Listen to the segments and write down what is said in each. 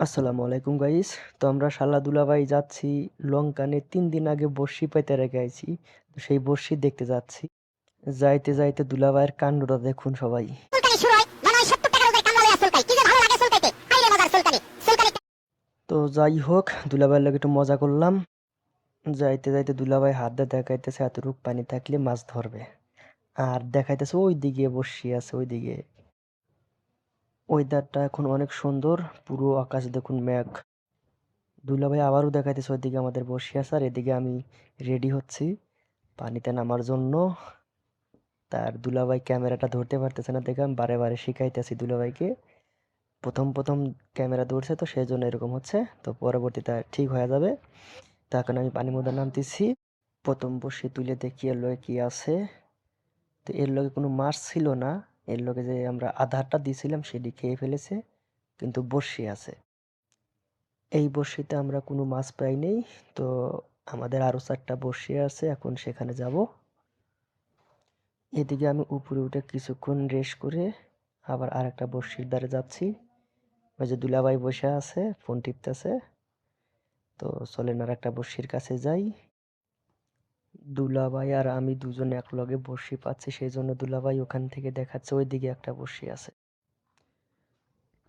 আসসালামু আলাইকুম গাইস তো আমরা শালা দুলাভাই যাচ্ছি লঙ্কানে। তিন দিন আগে বর্ষি পাইতে রেখে আইছি। তো সেই বর্ষি দেখতে যাচ্ছি। যাইতে যাইতে দুলাভাইয়ের কাণ্ডটা দেখুন সবাই। তো যাই হোক দুলাভাইয়ের লাগে একটু মজা করলাম। যাইতে যাইতে দুলাভাই হাত দিয়ে দেখাইতেছে এতটুক পানি থাকলে মাছ ধরবে। আর দেখাইতেছে ওই দিকে বসি আছে ওই দিকে ওয়েদারটা এখন অনেক সুন্দর, পুরো আকাশ দেখুন মেঘ। দুলাভাই আবারও দেখাইতেছে ওইদিকে আমাদের বসে আছে আর এদিকে আমি রেডি হচ্ছি পানিতে নামার জন্য। তার দুলাভাই ক্যামেরাটা ধরতে পারতেছে না, দেখে আমি বারে বারে শিখাইতেছি দুলাভাইকে। প্রথম প্রথম ক্যামেরা ধরছে তো সেই জন্য এরকম হচ্ছে, তো পরবর্তীতে ঠিক হয়ে যাবে। তো এখন আমি পানির মধ্যে নামতেছি, প্রথম বসে তুলে দেখি এর লগে কি আছে। তো এর লগে কোনো মাছ ছিল না। এর লগে যে আমরা আধারটা দিয়েছিলাম সেটি খেয়ে ফেলেছে, কিন্তু বড়শি আছে। এই বড়শিতে আমরা কোনো মাছ পাই নেই, তো আমাদের আরও চারটা বড়শি আছে, এখন সেখানে যাব। এদিকে আমি উপরে উঠে কিছুক্ষণ রেস্ট করে আবার আরেকটা বড়শির ধারে যাচ্ছি। ওই যে দুলাভাই বসে আছে, ফোন টিপতেছে। তো চলেন আর একটা বড়শির কাছে যাই। দুলাভাই আর আমি দুজন একলগে বড়শি পাচ্ছি সেই জন্য দুলাভাই ওখান থেকে দেখাচ্ছে, ওইদিকে একটা বড়শি আছে।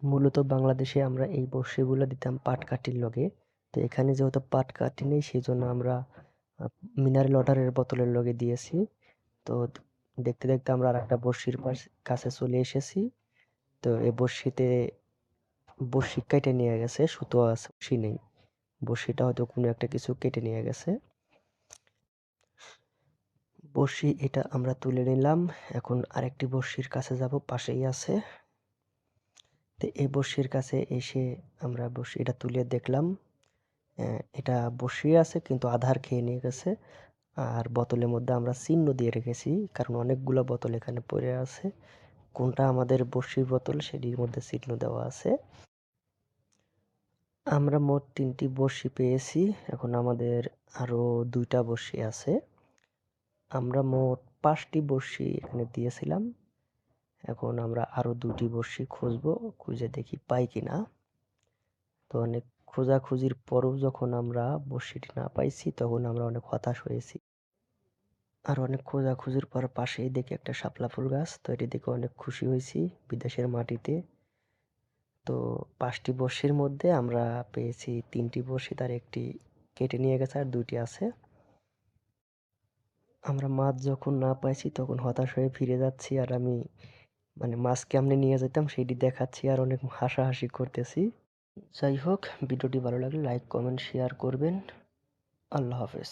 মূলত বাংলাদেশে আমরা এই বড়শিগুলো দিতাম পাটকাঠির লগে। তো এখানে যেহেতু পাটকাঠি নেই সেই জন্য আমরা মিনারেল ওয়াটারের বোতলের লগে দিয়েছি। তো দেখতে দেখতে আমরা আর একটা বড়শির কাছে চলে এসেছি। তো এই বড়শিতে বড়শি কেটে নিয়ে গেছে, সুতো আছে, বড়শি নেই। বড়শিটা হয়তো কোনো একটা কিছু কেটে নিয়ে গেছে। বড়শি এটা আমরা তুলে নিলাম। এখন আরেকটি বড়শির কাছে যাব, পাশেই আছে। তো এই বড়শির কাছে এসে আমরা বড়শি, এটা তুলে দেখলাম। এটা বড়শি আছে, কিন্তু আধার খেয়ে নিয়ে গেছে। আর বোতলের মধ্যে আমরা চিহ্ন দিয়ে রেখেছি, কারণ অনেকগুলো বোতল এখানে পড়ে আছে। কোনটা আমাদের বড়শির বোতল, সেটির মধ্যে চিহ্ন দেওয়া আছে। আমরা মোট তিনটি বড়শি পেয়েছি। এখন আমাদের আরও দুইটা বড়শি আছে। আমরা মোট পাঁচটি বড়শি এখানে দিয়েছিলাম। এখন আমরা আরও দুটি বড়শি খুঁজবো, খুঁজে দেখি পাই কি না তো অনেক খোঁজাখুঁজির পরও যখন আমরা বড়শিটি না পাইছি, তখন আমরা অনেক হতাশ হয়েছি। আর অনেক খোঁজাখুঁজির পর পাশেই দেখি একটা শাপলা ফুল গাছ, তো এটি দেখে অনেক খুশি হয়েছি বিদেশের মাটিতে। তো পাঁচটি বড়শির মধ্যে আমরা পেয়েছি তিনটি বড়শি, তার একটি কেটে নিয়ে গেছে আর দুইটি আছে। আমরা মাছ যখন না পাইছি তখন হতাশ হয়ে ফিরে যাচ্ছি আর আমি মানে মাছ কেমনে নিয়ে যেতাম সেটি দেখাচ্ছি আর অনেক হাসাহাসি করতেছি। যাই হোক, ভিডিওটি ভালো লাগলে লাইক, কমেন্ট, শেয়ার করবেন। আল্লাহ হাফেজ।